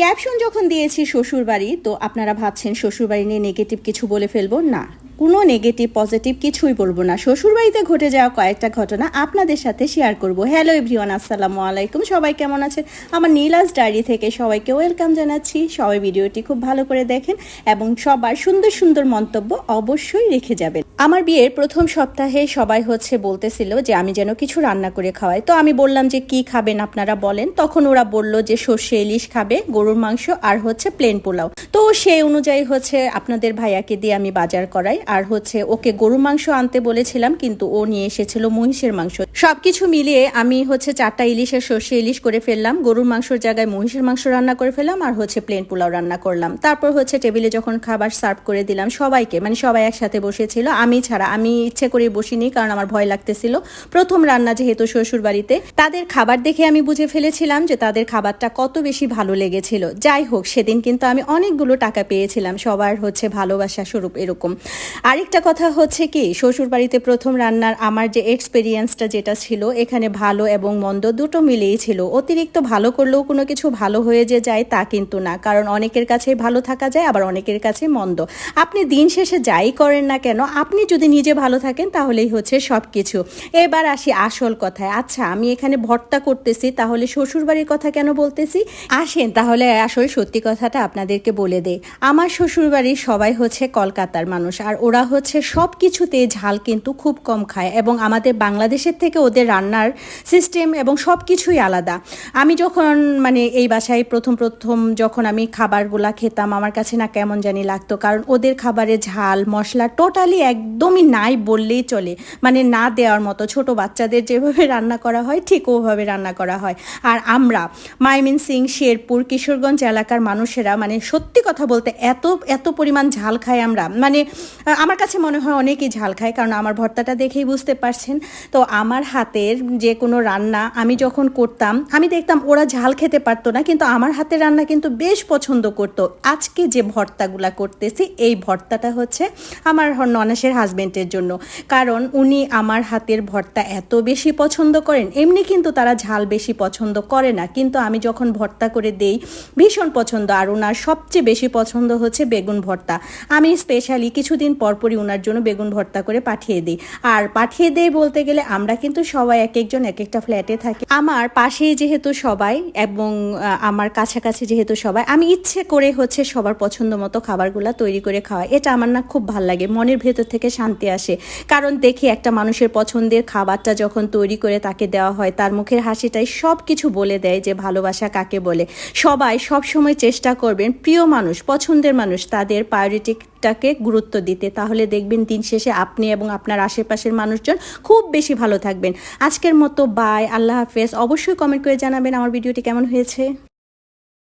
Caption যখন দিয়েছি শ্বশুরবাড়ি, তো আপনারা ভাবছেন শ্বশুরবাড়ি নিয়ে নেগেটিভ কিছু বলে ফেলব? না, কোনো নেগেটিভ পজিটিভ কিছুই বলব না। শ্বশুরবাড়িতে ঘটে যাওয়া কয়েকটা ঘটনা আপনাদের সাথে শেয়ার করব। হ্যালো এভরিওয়ান আসসালামু আলাইকুম। সবাই কেমন আছেন? আমার নীলাস ডায়েরি থেকে সবাইকে ওয়েলকাম জানাচ্ছি। সবাই ভিডিওটি খুব ভালো করে দেখেন এবং সবার সুন্দর সুন্দর মন্তব্য অবশ্যই রেখে যাবেন। আমার বিয়ের প্রথম সপ্তাহে সবাই হচ্ছে বলতেছিল যে আমি যেন কিছু রান্না করে খাওয়াই। তো আমি বললাম যে, কি খাবেন আপনারা বলেন? তখন ওরা বলল যে, সর্ষে ইলিশ খাবে, গরুর মাংস আর হচ্ছে প্লেন পোলাও। তো সেই অনুযায়ী হচ্ছে আপনাদের ভাইয়াকে দিয়ে আমি বাজার করাই। আর হচ্ছে ওকে গরুর মাংস আনতে বলেছিলাম, কিন্তু ও নিয়ে এসেছিল মহিষের মাংস। সবকিছু মিলিয়ে আমি হচ্ছে চারটা ইলিশের সর্ষে ইলিশ করে ফেললাম। গরুর মাংসর জায়গায় মহিষের মাংস রান্না করে ফেললাম আর হচ্ছে প্লেন পোলাও রান্না করলাম। তারপর হচ্ছে টেবিলে যখন খাবার সার্ভ করে দিলাম সবাইকে মানে সবাই একসাথে বসেছিল। আমি ছাড়া, আমি ইচ্ছে করে বসিনি কারণ আমার ভয় লাগতেছিল। প্রথম রান্না যেহেতু শ্বশুর বাড়িতে তাদের খাবার দেখে আমি বুঝে ফেলেছিলাম যে তাদের খাবারটা কত বেশি ভালো লেগেছিল। যাই হোক, সেদিন কিন্তু আমি অনেকগুলো টাকা পেয়েছিলাম, সবার হচ্ছে ভালোবাসা স্বরূপ এরকম। আরেকটা কথা হচ্ছে কি শ্বশুর বাড়িতে প্রথম রান্নার আমার যে এক্সপিরিয়েন্সটা যেটা ছিল, এখানে ভালো এবং মন্দ দুটো মিলেই ছিল। অতিরিক্ত ভালো করলেও কোনো কিছু ভালো হয়ে যে যায় তা কিন্তু না, কারণ অনেকের কাছে ভালো থাকা যায়, আবার অনেকের কাছে মন্দ। আপনি দিন শেষে যাই করেন না কেন, আপনি যদি নিজে ভালো থাকেন, তাহলেই হচ্ছে সব কিছু এবার আসি আসল কথায়। আচ্ছা আমি এখানে ভর্তা করতেছি, তাহলে শ্বশুর বাড়ির কথা কেন বলতেছি? আসেন তাহলে আসল সত্যি কথাটা আপনাদেরকে বলে দেই। আমার শ্বশুর বাড়ির সবাই হচ্ছে কলকাতার মানুষ, আর ওরা হচ্ছে সব কিছুতে ঝাল কিন্তু খুব কম খায় এবং আমাদের বাংলাদেশের থেকে ওদের রান্নার সিস্টেম এবং সব কিছুই আলাদা। আমি যখন মানে এই বাসায় প্রথম প্রথম যখন আমি খাবারগুলা খেতাম, আমার কাছে না কেমন জানি লাগতো, কারণ ওদের খাবারে ঝাল, মশলা টোটালি একদমই নাই বললেই চলে। মানে না দেওয়ার মতো, ছোট বাচ্চাদের যেভাবে রান্না করা হয়, ঠিক ওভাবে রান্না করা হয়। আর আমরা, মাইমিন সিং, শেরপুর, কিশোরগঞ্জ এলাকার মানুষেরা মানে সত্যি কথা বলতে এত এত পরিমাণ ঝাল খাই আমরা। মানে আমার কাছে মনে হয় অনেকই ঝাল খায়, কারণ আমার ভর্তাটা দেখেই বুঝতে পারছেন। তো আমার হাতের যে কোনো রান্না আমি যখন করতাম, আমি দেখতাম ওরা ঝাল খেতে পারতো না, কিন্তু আমার হাতের রান্না কিন্তু বেশ পছন্দ করতো। আজকে যে ভর্তাগুলা করতেছি, এই ভর্তাটা হচ্ছে আমার ননাসের হাজবেন্ডের জন্য। কারণ উনি আমার হাতের ভর্তা এত বেশি পছন্দ করেন, এমনি কিন্তু তারা ঝাল বেশি পছন্দ করে না। কিন্তু আমি যখন ভর্তা করে দেই, ভীষণ পছন্দ। আর ওনার সবচেয়ে বেশি পছন্দ হচ্ছে বেগুন ভর্তা। আমি স্পেশালি কিছুদিন পরপরই ওনার জন্য বেগুন ভর্তা করে পাঠিয়ে দিই। আর পাঠিয়ে দেই বলতে গেলে আমরা কিন্তু সবাই এক একজন এক একটা ফ্ল্যাটে থাকি। আমার পাশেই যেহেতু সবাই এবং আমার কাছাকাছি যেহেতু সবাই, আমি ইচ্ছে করে হচ্ছে সবার পছন্দ মতো খাবারগুলো তৈরি করে খাওয়া এটা আমার না খুব ভালো লাগে। মনের ভেতর থেকে শান্তি আসে। কারণ দেখি একটা মানুষের পছন্দের খাবারটা যখন তৈরি করে তাকে দেওয়া হয়, তার মুখের হাসিটাই সব কিছু বলে দেয় যে ভালোবাসা কাকে বলে। সবাই সব সময় চেষ্টা করবেন প্রিয় মানুষ, পছন্দের মানুষ তাদের প্রায়োরিটিটাকে গুরুত্ব দিতে। তাহলে দেখবেন দিন শেষে আপনি এবং আপনার আশেপাশের মানুষজন খুব বেশি ভালো থাকবেন। আজকের মতো বাই আল্লাহ হাফেজ। অবশ্যই কমেন্ট করে জানাবেন আমার ভিডিওটি কেমন হয়েছে।